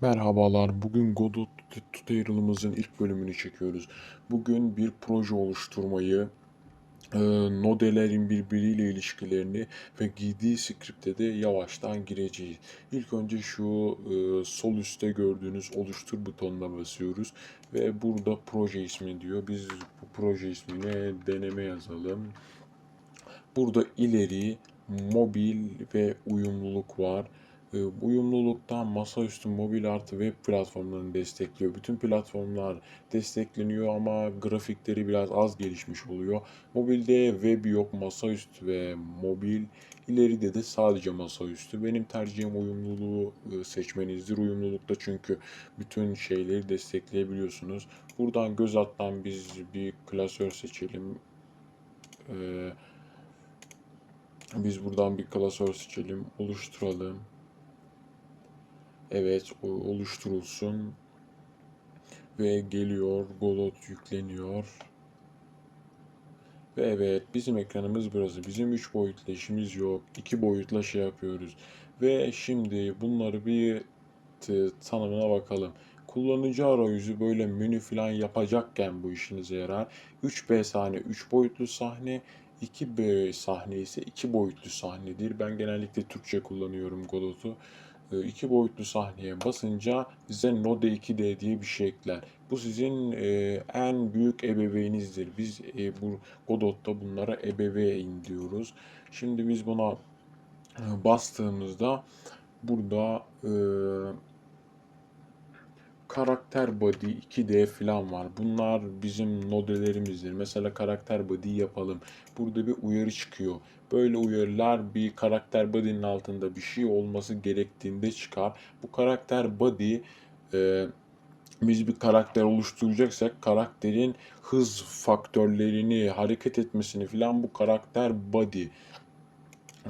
Merhabalar. Bugün Godot Tutorial'ımızın ilk bölümünü çekiyoruz. Bugün bir proje oluşturmayı, e, nodelerin birbiriyle ilişkilerini ve giydiği skripte de yavaştan gireceğiz. İlk önce şu e, sol üstte gördüğünüz oluştur butonuna basıyoruz ve burada proje ismi diyor. Biz bu proje ismine deneme yazalım. Burada ileri, mobil ve uyumluluk var. E, uyumluluktan masaüstü mobil artı web platformlarını destekliyor. Bütün platformlar destekleniyor ama grafikleri biraz az gelişmiş oluyor. Mobilde web yok, masaüstü ve mobil. İleride de sadece masaüstü. Benim tercihim uyumluluğu e, seçmenizdir. Uyumlulukta çünkü bütün şeyleri destekleyebiliyorsunuz. Buradan göz attan biz bir klasör seçelim. Ee, biz buradan bir klasör seçelim, oluşturalım. Evet, oluşturulsun. Ve geliyor, Godot yükleniyor. Ve evet, bizim ekranımız burası. Bizim 3 boyutlu işimiz yok. 2 boyutla şey yapıyoruz. Ve şimdi bunları bir tanımına bakalım. Kullanıcı arayüzü böyle menü falan yapacakken bu işinize yarar. 3B sahne 3 boyutlu sahne, 2B sahne ise 2 boyutlu sahnedir. Ben genellikle Türkçe kullanıyorum Godot'u. 2 boyutlu sahneye basınca size Node 2D diye bir şey ekler. Bu sizin e, en büyük ebeveynizdir. Biz e, bu Godot'ta bunlara ebeveyn diyoruz. Şimdi biz buna e, bastığımızda burada e, karakter body 2D falan var. Bunlar bizim nodelerimizdir. Mesela karakter body yapalım. Burada bir uyarı çıkıyor. Böyle uyarılar bir karakter body'nin altında bir şey olması gerektiğinde çıkar. Bu karakter body e, biz bir karakter oluşturacaksak karakterin hız faktörlerini, hareket etmesini falan bu karakter body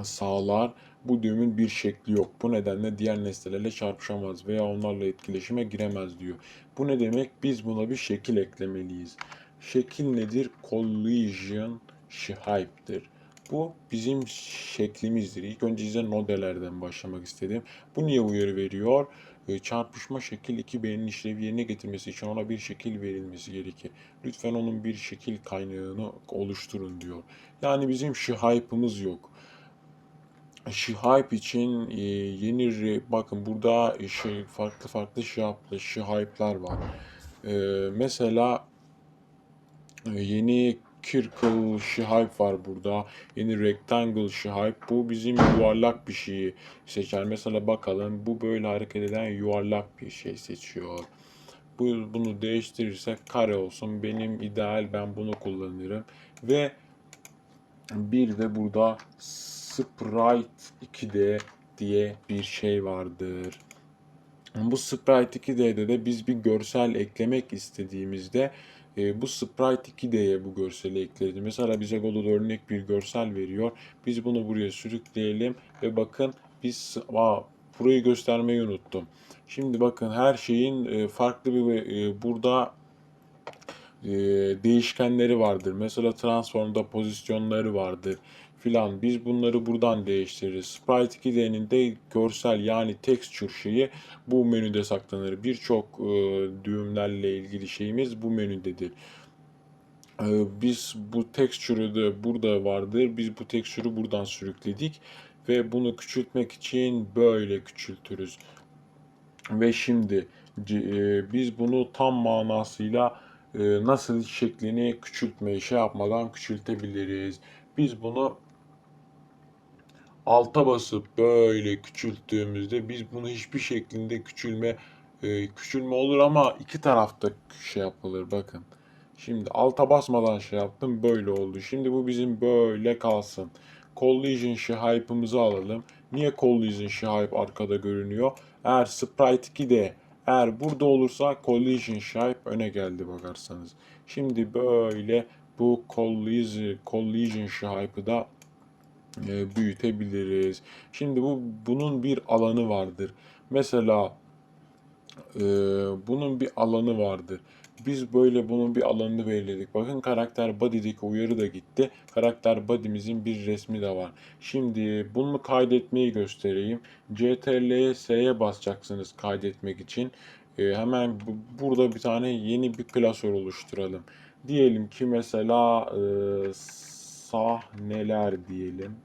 sağlar. Bu düğümün bir şekli yok. Bu nedenle diğer nesnelerle çarpışamaz veya onlarla etkileşime giremez diyor. Bu ne demek? Biz buna bir şekil eklemeliyiz. Şekil nedir? Collision shape'dir. Bu bizim şeklimizdir. İlk önce size nodelerden başlamak istedim. Bu niye uyarı veriyor? Ee, çarpışma şekil 2B'nin işlevi yerine getirmesi için ona bir şekil verilmesi gerekir. Lütfen onun bir şekil kaynağını oluşturun diyor. Yani bizim shape'ımız yok. Şihype için e, yeni bakın burada şey farklı farklı şihyplı şihyplar var. E, mesela e, yeni Circle Şihype var burada. Yeni Rectangle Şihype. Bu bizim yuvarlak bir şeyi seçer. Mesela bakalım bu böyle hareket eden yuvarlak bir şey seçiyor. Bu, bunu değiştirirsek kare olsun. Benim ideal ben bunu kullanırım. Ve bir de burada Sprite 2D diye bir şey vardır. Bu Sprite 2D'de de biz bir görsel eklemek istediğimizde e, bu Sprite 2D'ye bu görseli ekledim. Mesela bize Godot örnek bir görsel veriyor. Biz bunu buraya sürükleyelim ve bakın biz aa, burayı göstermeyi unuttum. Şimdi bakın her şeyin e, farklı bir e, burada e, değişkenleri vardır. Mesela transformda pozisyonları vardır filan. Biz bunları buradan değiştiririz. Sprite 2D'nin de görsel yani texture şeyi bu menüde saklanır. Birçok e, düğümlerle ilgili şeyimiz bu menüdedir. E, biz bu texture'ı da burada vardır. Biz bu texture'ı buradan sürükledik ve bunu küçültmek için böyle küçültürüz. Ve şimdi e, biz bunu tam manasıyla e, nasıl şeklini küçültmeyi şey yapmadan küçültebiliriz. Biz bunu alta basıp böyle küçülttüğümüzde biz bunu hiçbir şeklinde küçülme e, küçülme olur ama iki tarafta şey yapılır bakın. Şimdi alta basmadan şey yaptım böyle oldu. Şimdi bu bizim böyle kalsın. Collision shape'ımızı alalım. Niye Collision shape arkada görünüyor? Eğer Sprite 2'de eğer burada olursa Collision shape öne geldi bakarsanız. Şimdi böyle bu Collision, collision shape'ı da e, büyütebiliriz. Şimdi bu bunun bir alanı vardır. Mesela Ee, bunun bir alanı vardır. Biz böyle bunun bir alanını belirledik. Bakın karakter body'deki uyarı da gitti. Karakter body'mizin bir resmi de var. Şimdi bunu kaydetmeyi göstereyim. CTRL S'ye basacaksınız kaydetmek için. Ee, hemen bu- burada bir tane yeni bir klasör oluşturalım. Diyelim ki mesela e, sahneler diyelim.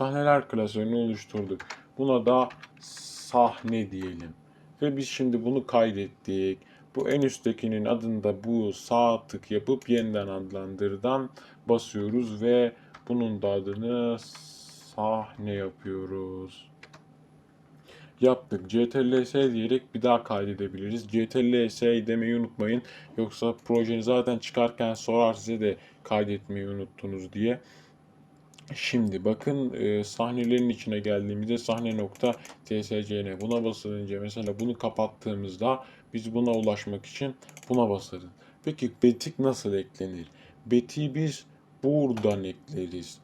Sahneler klasörünü oluşturduk. Buna da sahne diyelim. Ve biz şimdi bunu kaydettik. Bu en üsttekinin adında bu sağ tık yapıp yeniden adlandırdan basıyoruz ve bunun da adını sahne yapıyoruz. Yaptık. CTRL-S diyerek bir daha kaydedebiliriz. CTRL-S demeyi unutmayın. Yoksa projeni zaten çıkarken sorar size de kaydetmeyi unuttunuz diye. Şimdi bakın e, sahnelerin içine geldiğimizde sahne nokta tscn buna basılınca mesela bunu kapattığımızda biz buna ulaşmak için buna basarız. Peki betik nasıl eklenir? Betiği biz buradan ekleriz.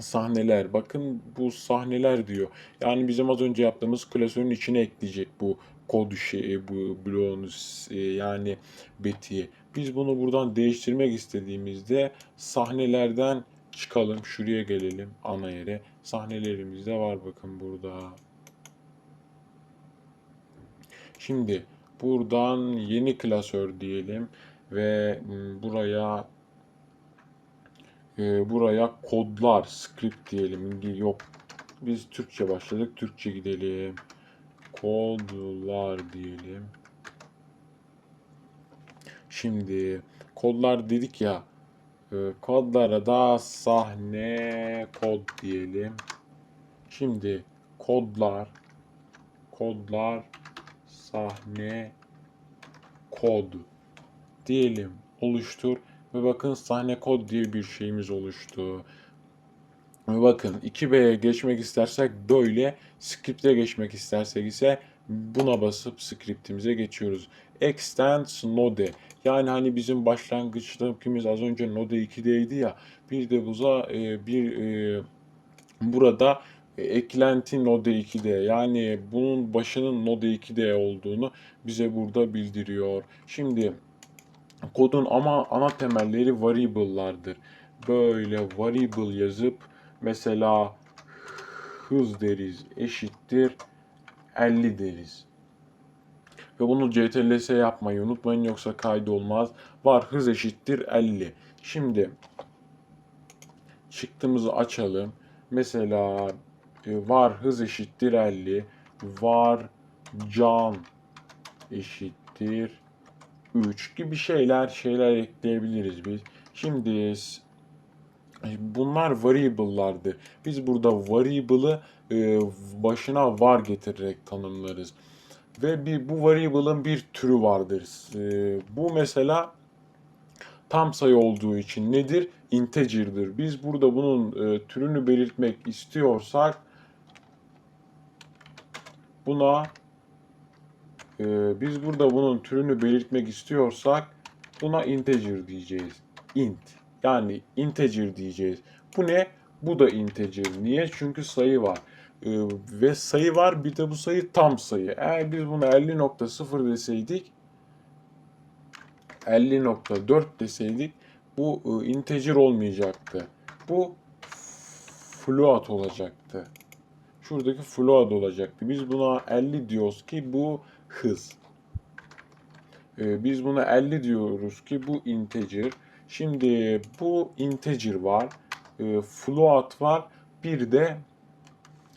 Sahneler bakın bu sahneler diyor. Yani bizim az önce yaptığımız klasörün içine ekleyecek bu kod şeyi bu bloğunu e, yani betiği. Biz bunu buradan değiştirmek istediğimizde sahnelerden çıkalım. Şuraya gelelim ana yere. Sahnelerimiz de var bakın burada. Şimdi buradan yeni klasör diyelim ve m, buraya e, buraya kodlar script diyelim. Yok biz Türkçe başladık. Türkçe gidelim. Kodlar diyelim. Şimdi kodlar dedik ya kodlara da sahne kod diyelim. Şimdi kodlar kodlar sahne kod diyelim oluştur ve bakın sahne kod diye bir şeyimiz oluştu. Ve bakın 2B'ye geçmek istersek böyle, script'e geçmek istersek ise buna basıp script'imize geçiyoruz. Extends Node. Yani hani bizim başlangıçtakimiz az önce Node 2'deydi ya. Bir de buza e, bir e, burada e, eklenti Node 2'de yani bunun başının Node 2'de olduğunu bize burada bildiriyor. Şimdi kodun ama ana temelleri variable'lardır. Böyle variable yazıp mesela hız deriz eşittir 50 deriz. Ve bunu CTRL-S yapmayı unutmayın yoksa kaydı olmaz. Var hız eşittir 50. Şimdi çıktığımızı açalım. Mesela e, var hız eşittir 50. Var can eşittir 3 gibi şeyler şeyler ekleyebiliriz biz. Şimdi bunlar variable'lardı. Biz burada variable'ı e, başına var getirerek tanımlarız. Ve bir bu variable'ın bir türü vardır. E, bu mesela tam sayı olduğu için nedir? Integer'dır. Biz burada bunun e, türünü belirtmek istiyorsak buna e, biz burada bunun türünü belirtmek istiyorsak buna integer diyeceğiz. int. Yani integer diyeceğiz. Bu ne? Bu da integer. Niye? Çünkü sayı var. E, ve sayı var bir de bu sayı tam sayı. Eğer biz buna 50.0 deseydik 50.4 deseydik bu e, integer olmayacaktı. Bu float olacaktı. Şuradaki float olacaktı. Biz buna 50 diyoruz ki bu hız. Ee, biz buna 50 diyoruz ki bu integer. Şimdi bu integer var. E, float var. Bir de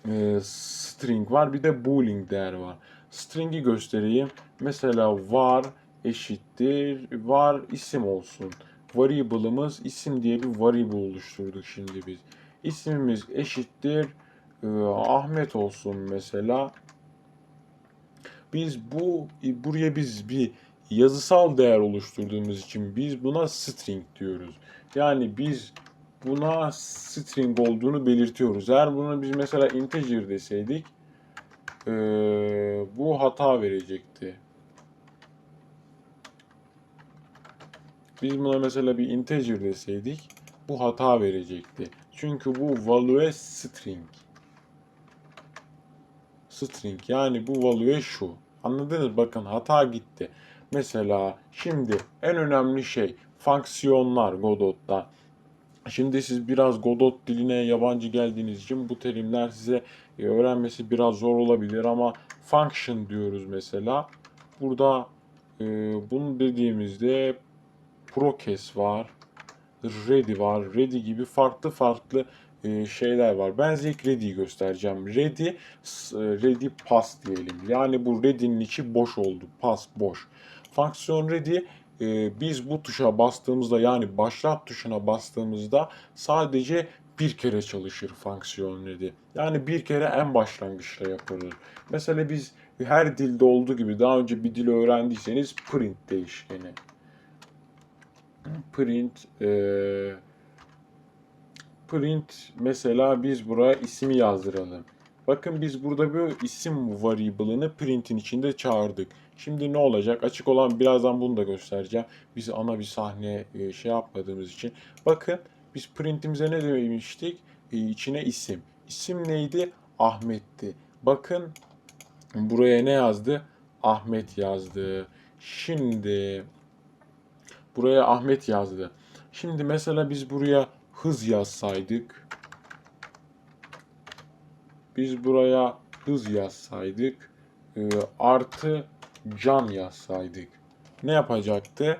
e, string var. Bir de boolean değer var. String'i göstereyim. Mesela var eşittir var isim olsun. Variable'ımız isim diye bir variable oluşturduk şimdi biz. İsmimiz eşittir e, Ahmet olsun mesela. Biz bu buraya biz bir yazısal değer oluşturduğumuz için biz buna string diyoruz. Yani biz buna string olduğunu belirtiyoruz. Eğer bunu biz mesela integer deseydik e, bu hata verecekti. Biz buna mesela bir integer deseydik bu hata verecekti. Çünkü bu value string. string yani bu value şu. Anladınız? Bakın hata gitti. Mesela şimdi en önemli şey fonksiyonlar Godot'ta. Şimdi siz biraz Godot diline yabancı geldiğiniz için bu terimler size e, öğrenmesi biraz zor olabilir ama function diyoruz mesela. Burada e, bunu dediğimizde process var, ready var, ready gibi farklı farklı e, şeyler var. Ben size ilk ready'yi göstereceğim. Ready, e, ready pass diyelim. Yani bu ready'nin içi boş oldu. Pass boş. Fonksiyon ready e, biz bu tuşa bastığımızda yani başlat tuşuna bastığımızda sadece bir kere çalışır fonksiyon ready. Yani bir kere en başlangıçta yapılır. Mesela biz her dilde olduğu gibi daha önce bir dil öğrendiyseniz print değişkeni. Print eee print mesela biz buraya ismi yazdıralım. Bakın biz burada bir isim variable'ını print'in içinde çağırdık. Şimdi ne olacak? Açık olan birazdan bunu da göstereceğim. Biz ana bir sahne e, şey yapmadığımız için. Bakın biz print'imize ne demiştik? E, içine isim. İsim neydi? Ahmet'ti. Bakın buraya ne yazdı? Ahmet yazdı. Şimdi buraya Ahmet yazdı. Şimdi mesela biz buraya hız yazsaydık. Biz buraya hız yazsaydık. e, artı can yazsaydık. Ne yapacaktı?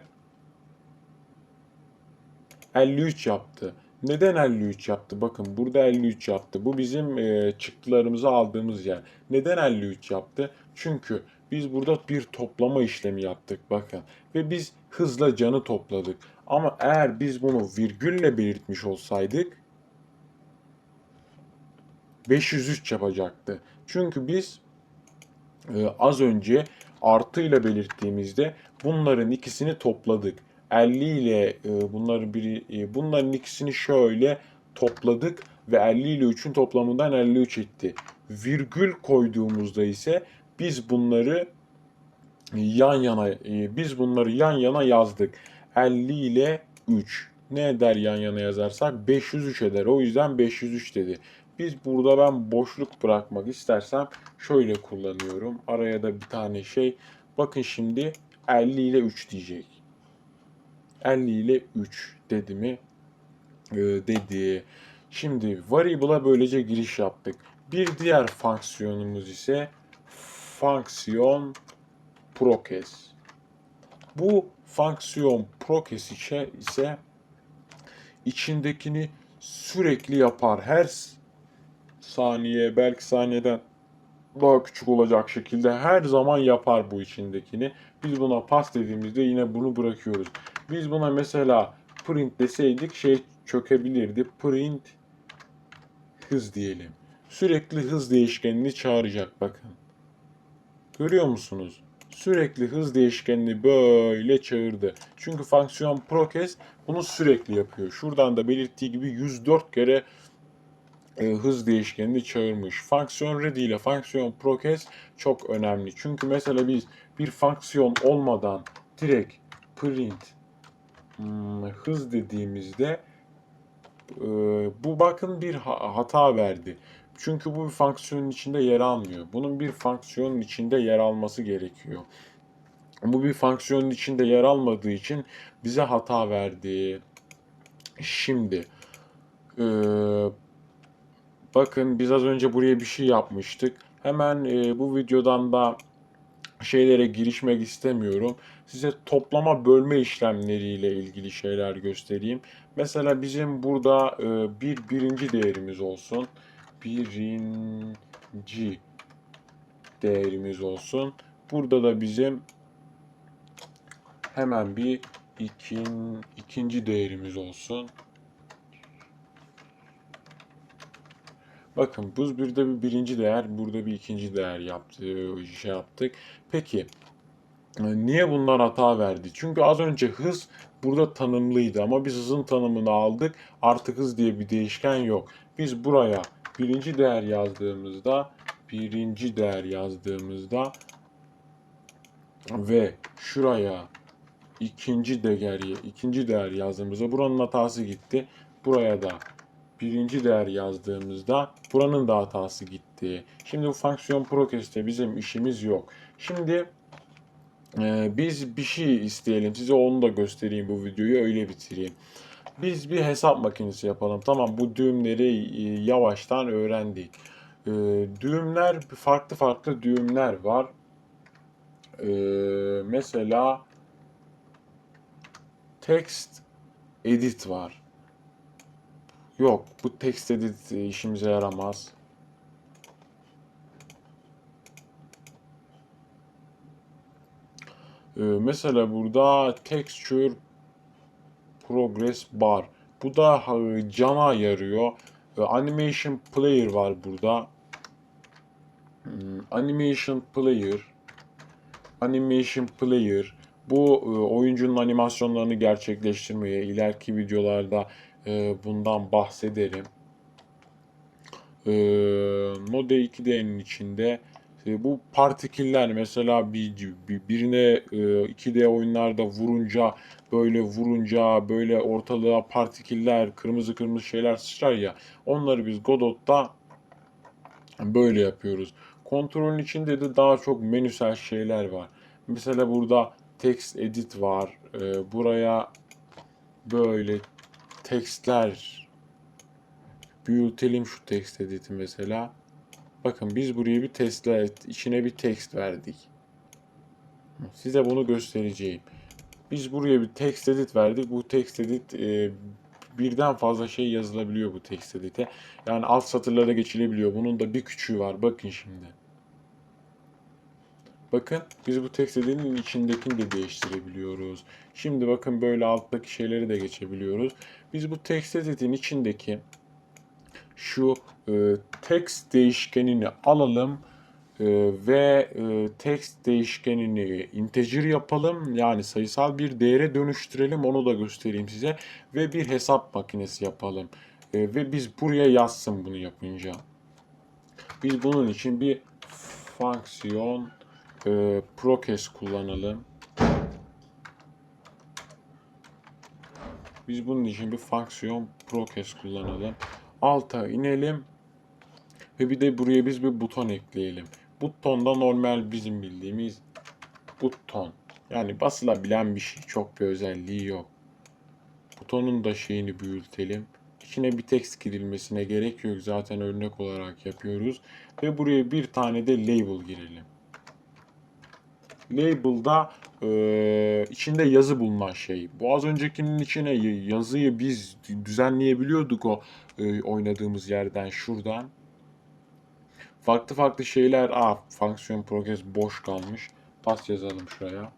53 yaptı. Neden 53 yaptı? Bakın burada 53 yaptı. Bu bizim e, çıktılarımızı aldığımız yer. Neden 53 yaptı? Çünkü biz burada bir toplama işlemi yaptık bakın. Ve biz hızla canı topladık. Ama eğer biz bunu virgülle belirtmiş olsaydık 503 yapacaktı. Çünkü biz e, az önce artıyla belirttiğimizde bunların ikisini topladık. 50 ile e, bunları biri e, bunların ikisini şöyle topladık ve 50 ile 3'ün toplamından 53 etti. Virgül koyduğumuzda ise biz bunları yan yana e, biz bunları yan yana yazdık. 50 ile 3. Ne eder yan yana yazarsak? 503 eder. O yüzden 503 dedi. Biz burada ben boşluk bırakmak istersem şöyle kullanıyorum. Araya da bir tane şey. Bakın şimdi 50 ile 3 diyecek. 50 ile 3 dedi mi? Ee, dedi. Şimdi variable'a böylece giriş yaptık. Bir diğer fonksiyonumuz ise fonksiyon process. Bu fonksiyon process içe ise içindekini sürekli yapar. Her saniye belki saniyeden daha küçük olacak şekilde her zaman yapar bu içindekini. Biz buna pas dediğimizde yine bunu bırakıyoruz. Biz buna mesela print deseydik şey çökebilirdi. Print hız diyelim. Sürekli hız değişkenini çağıracak bakın. Görüyor musunuz? Sürekli hız değişkenini böyle çağırdı. Çünkü fonksiyon process bunu sürekli yapıyor. Şuradan da belirttiği gibi 104 kere e, hız değişkenini çağırmış. Fonksiyon ready ile fonksiyon process çok önemli. Çünkü mesela biz bir fonksiyon olmadan direkt print hmm, hız dediğimizde e, bu bakın bir ha- hata verdi. Çünkü bu bir fonksiyonun içinde yer almıyor. Bunun bir fonksiyonun içinde yer alması gerekiyor. Bu bir fonksiyonun içinde yer almadığı için bize hata verdi. Şimdi e, bakın biz az önce buraya bir şey yapmıştık. Hemen e, bu videodan da şeylere girişmek istemiyorum. Size toplama bölme işlemleriyle ilgili şeyler göstereyim. Mesela bizim burada e, bir birinci değerimiz olsun. Birinci değerimiz olsun. Burada da bizim hemen bir ikin, ikinci değerimiz olsun. Bakın buz birde bir birinci değer, burada bir ikinci değer yaptı, şey yaptık. Peki e, niye bunlar hata verdi? Çünkü az önce hız burada tanımlıydı ama biz hızın tanımını aldık. Artık hız diye bir değişken yok. Biz buraya birinci değer yazdığımızda, birinci değer yazdığımızda ve şuraya ikinci değer, ikinci değer yazdığımızda buranın hatası gitti. Buraya da birinci değer yazdığımızda buranın da hatası gitti. Şimdi bu fonksiyon prokeste bizim işimiz yok. Şimdi e, biz bir şey isteyelim. Size onu da göstereyim bu videoyu öyle bitireyim. Biz bir hesap makinesi yapalım. Tamam bu düğümleri e, yavaştan öğrendik. E, düğümler farklı farklı düğümler var. E, mesela text edit var. Yok bu text edit e, işimize yaramaz. E, mesela burada texture progress bar. Bu da e, cana yarıyor. E, animation player var burada. Hmm, Animation player. Animation player. Bu oyuncunun animasyonlarını gerçekleştirmeye ileriki videolarda e, bundan bahsederim. E, Node 2D'nin içinde e, bu partiküller mesela bir, bir- birine e, 2D oyunlarda vurunca böyle vurunca böyle ortalığa partiküller kırmızı kırmızı şeyler sıçrar ya onları biz Godot'ta böyle yapıyoruz. Kontrolün içinde de daha çok menüsel şeyler var. Mesela burada text edit var. E, buraya böyle tekstler büyütelim şu text edit'i mesela. Bakın biz buraya bir testler, içine bir text verdik. Size bunu göstereceğim. Biz buraya bir text edit verdik. Bu text edit e, birden fazla şey yazılabiliyor bu text edit'e. Yani alt satırlara geçilebiliyor. Bunun da bir küçüğü var. Bakın şimdi. Bakın biz bu text edit'in içindekini de değiştirebiliyoruz. Şimdi bakın böyle alttaki şeyleri de geçebiliyoruz. Biz bu text edit'in içindeki şu e, text değişkenini alalım e, ve e, text değişkenini integer yapalım. Yani sayısal bir değere dönüştürelim. Onu da göstereyim size. Ve bir hesap makinesi yapalım. E, ve biz buraya yazsın bunu yapınca. Biz bunun için bir fonksiyon e, process kullanalım. Biz bunun için bir fonksiyon process kullanalım. Alta inelim. Ve bir de buraya biz bir buton ekleyelim. Buton da normal bizim bildiğimiz buton. Yani basılabilen bir şey. Çok bir özelliği yok. Butonun da şeyini büyütelim. İçine bir text girilmesine gerek yok. Zaten örnek olarak yapıyoruz. Ve buraya bir tane de label girelim. Label'da e, içinde yazı bulunan şey. Bu az öncekinin içine yazıyı biz düzenleyebiliyorduk o e, oynadığımız yerden şuradan. Farklı farklı şeyler. Aa, fonksiyon progress boş kalmış. Pas yazalım şuraya.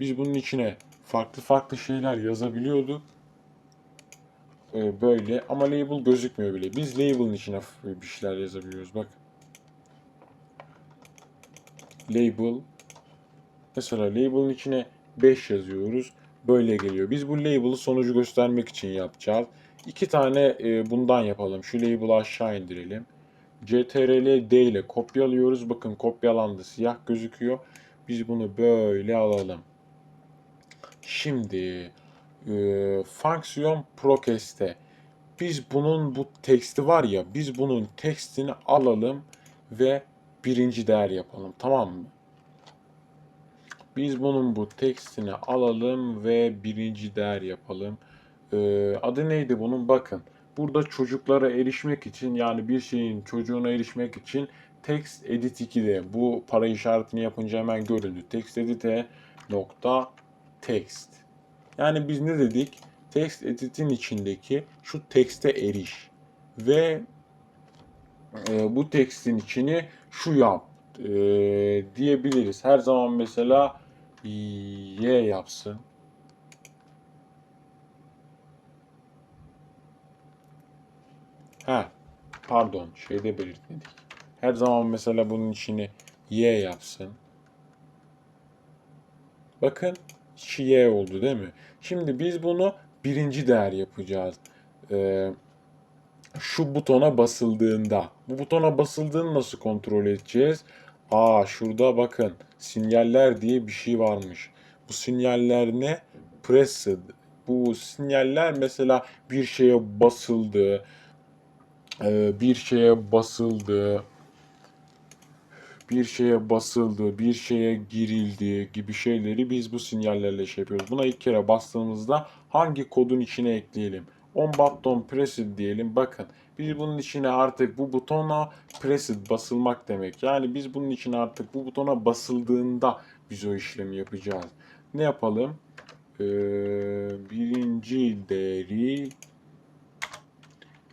Biz bunun içine farklı farklı şeyler yazabiliyorduk. Ee, böyle ama label gözükmüyor bile. Biz label'ın içine bir şeyler yazabiliyoruz. Bak. Label. Mesela label'ın içine 5 yazıyoruz. Böyle geliyor. Biz bu label'ı sonucu göstermek için yapacağız. İki tane e, bundan yapalım. Şu label'ı aşağı indirelim. CTRL D ile kopyalıyoruz. Bakın kopyalandı. Siyah gözüküyor. Biz bunu böyle alalım. Şimdi e, fonksiyon process'te biz bunun bu teksti var ya biz bunun tekstini alalım ve birinci değer yapalım. Tamam mı? Biz bunun bu tekstini alalım ve birinci değer yapalım. Ee, adı neydi bunun? Bakın. Burada çocuklara erişmek için yani bir şeyin çocuğuna erişmek için text edit 2'de bu para işaretini yapınca hemen göründü. Text edit'e nokta text. Yani biz ne dedik? Text edit'in içindeki şu text'e eriş ve e, bu text'in içini şu yap e, diyebiliriz. Her zaman mesela y yapsın. Ha, pardon, şeyde belirtmedik. Her zaman mesela bunun içini y yapsın. Bakın, içi y oldu değil mi? Şimdi biz bunu birinci değer yapacağız. Ee, şu butona basıldığında. Bu butona basıldığını nasıl kontrol edeceğiz? Aa şurada bakın sinyaller diye bir şey varmış. Bu sinyaller ne? Pressed. Bu sinyaller mesela bir şeye basıldı, e, bir şeye basıldı, bir şeye basıldı, bir şeye girildi gibi şeyleri biz bu sinyallerle şey yapıyoruz. Buna ilk kere bastığımızda hangi kodun içine ekleyelim? On button pressed diyelim. Bakın biz bunun içine artık bu butona pressed basılmak demek. Yani biz bunun içine artık bu butona basıldığında biz o işlemi yapacağız. Ne yapalım? Ee, birinci değeri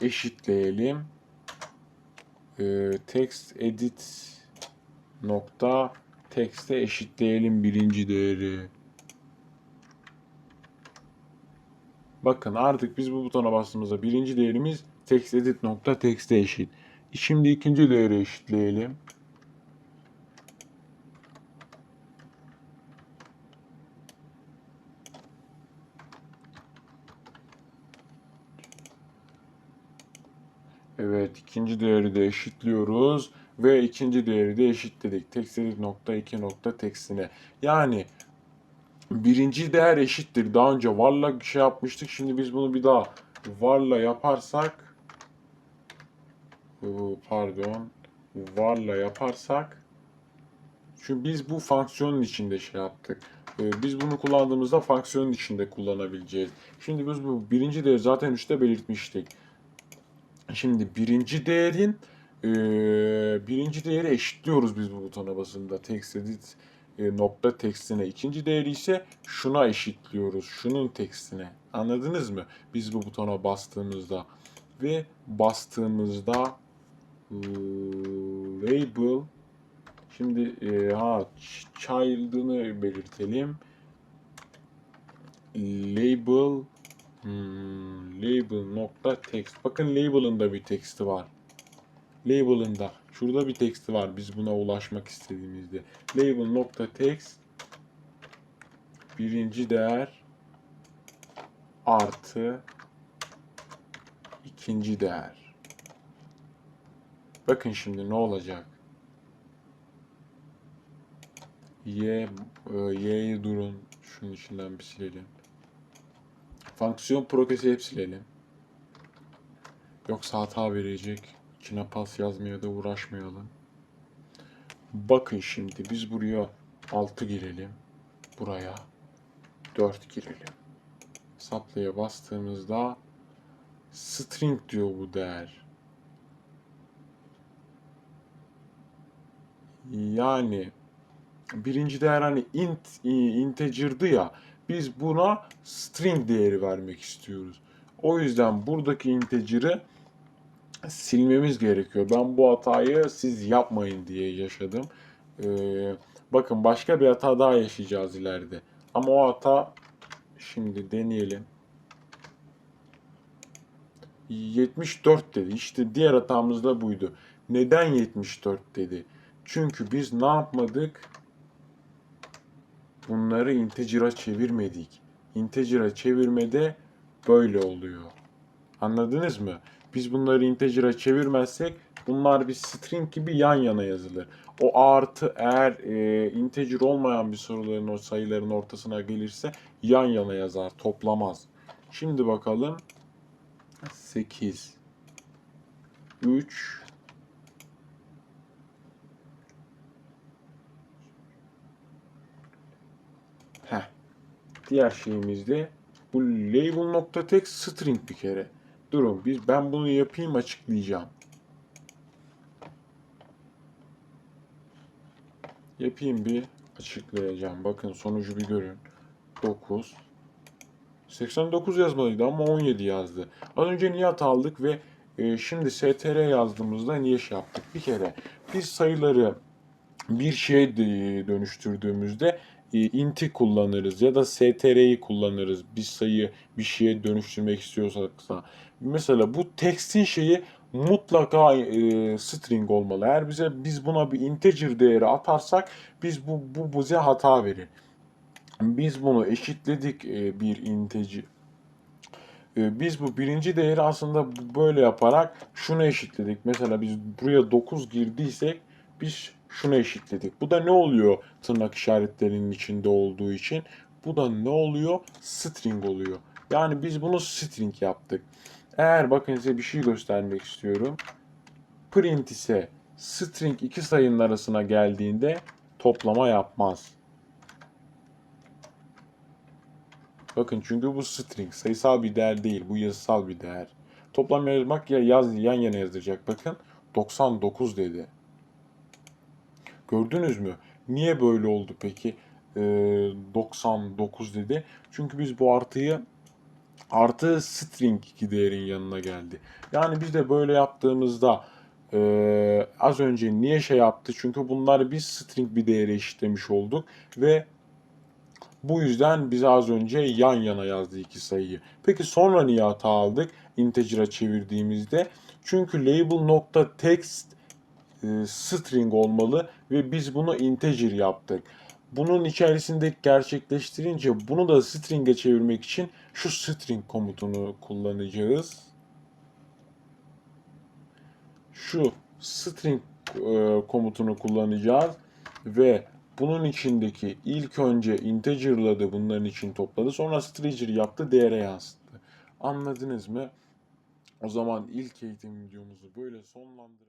eşitleyelim. Ee, text edit nokta text'e eşitleyelim birinci değeri. Bakın artık biz bu butona bastığımızda birinci değerimiz text edit nokta text'e eşit. Şimdi ikinci değeri eşitleyelim. Evet ikinci değeri de eşitliyoruz ve ikinci değeri de eşitledik. Text nokta iki nokta textine. Yani birinci değer eşittir. Daha önce varla şey yapmıştık. Şimdi biz bunu bir daha varla yaparsak pardon varla yaparsak çünkü biz bu fonksiyonun içinde şey yaptık. Ee, Biz bunu kullandığımızda fonksiyonun içinde kullanabileceğiz. Şimdi biz bu birinci değeri zaten üstte belirtmiştik. Şimdi birinci değerin e, birinci değeri eşitliyoruz biz bu butona basında. Text edit e, nokta tekstine. İkinci değeri ise şuna eşitliyoruz. Şunun tekstine. Anladınız mı? Biz bu butona bastığımızda ve bastığımızda label şimdi e, ha child'ını belirtelim. Label Hmm, label nokta text. Bakın label'ın da bir teksti var. Label'ın da. Şurada bir teksti var biz buna ulaşmak istediğimizde. Label nokta text birinci değer artı ikinci değer. Bakın şimdi ne olacak? Y, e, Y'yi durun. Şunun içinden bir silelim. Fonksiyon progresi hep silelim. Yoksa hata verecek. İçine pas yazmaya da uğraşmayalım. Bakın şimdi biz buraya 6 girelim. Buraya 4 girelim. Saplaya bastığımızda string diyor bu değer. Yani birinci değer hani int integer'dı ya. Biz buna string değeri vermek istiyoruz. O yüzden buradaki integer'ı silmemiz gerekiyor. Ben bu hatayı siz yapmayın diye yaşadım. Ee, bakın başka bir hata daha yaşayacağız ileride. Ama o hata şimdi deneyelim. 74 dedi. İşte diğer hatamız da buydu. Neden 74 dedi? Çünkü biz ne yapmadık? Bunları integer'a çevirmedik. Integer'a çevirmede böyle oluyor. Anladınız mı? Biz bunları integer'a çevirmezsek bunlar bir string gibi yan yana yazılır. O artı eğer e, integer olmayan bir soruların o sayıların ortasına gelirse yan yana yazar, toplamaz. Şimdi bakalım. 8 3 Heh. Diğer şeyimiz de bu label.text string bir kere. Durun biz ben bunu yapayım açıklayacağım. Yapayım bir açıklayacağım. Bakın sonucu bir görün. 9 89 yazmalıydı ama 17 yazdı. Az önce niye aldık ve e, şimdi str yazdığımızda niye şey yaptık? Bir kere biz sayıları bir şeye dönüştürdüğümüzde e, inti kullanırız ya da str'yi kullanırız. Bir sayı bir şeye dönüştürmek istiyorsak. Mesela bu text'in şeyi mutlaka e, string olmalı. Eğer bize biz buna bir integer değeri atarsak biz bu bu bize hata verir. Biz bunu eşitledik e, bir integer. E, biz bu birinci değeri aslında böyle yaparak şunu eşitledik. Mesela biz buraya 9 girdiysek biz şunu eşitledik. Bu da ne oluyor tırnak işaretlerinin içinde olduğu için? Bu da ne oluyor? String oluyor. Yani biz bunu string yaptık. Eğer bakın size bir şey göstermek istiyorum. Print ise string iki sayının arasına geldiğinde toplama yapmaz. Bakın çünkü bu string sayısal bir değer değil. Bu yazısal bir değer. Toplam yazmak ya yaz yan yana yazacak. Bakın 99 dedi. Gördünüz mü? Niye böyle oldu peki? Ee, 99 dedi. Çünkü biz bu artıyı artı string 2 değerin yanına geldi. Yani biz de böyle yaptığımızda ee, az önce niye şey yaptı? Çünkü bunları biz string bir değere eşitlemiş olduk ve bu yüzden bize az önce yan yana yazdı iki sayıyı. Peki sonra niye hata aldık? Integer'a çevirdiğimizde. Çünkü label nokta text e, string olmalı ve biz bunu integer yaptık. Bunun içerisinde gerçekleştirince bunu da string'e çevirmek için şu string komutunu kullanacağız. Şu string e, komutunu kullanacağız ve bunun içindeki ilk önce integer'ladı bunların için topladı. Sonra string yaptı değere yansıttı. Anladınız mı? O zaman ilk eğitim videomuzu böyle sonlandıralım.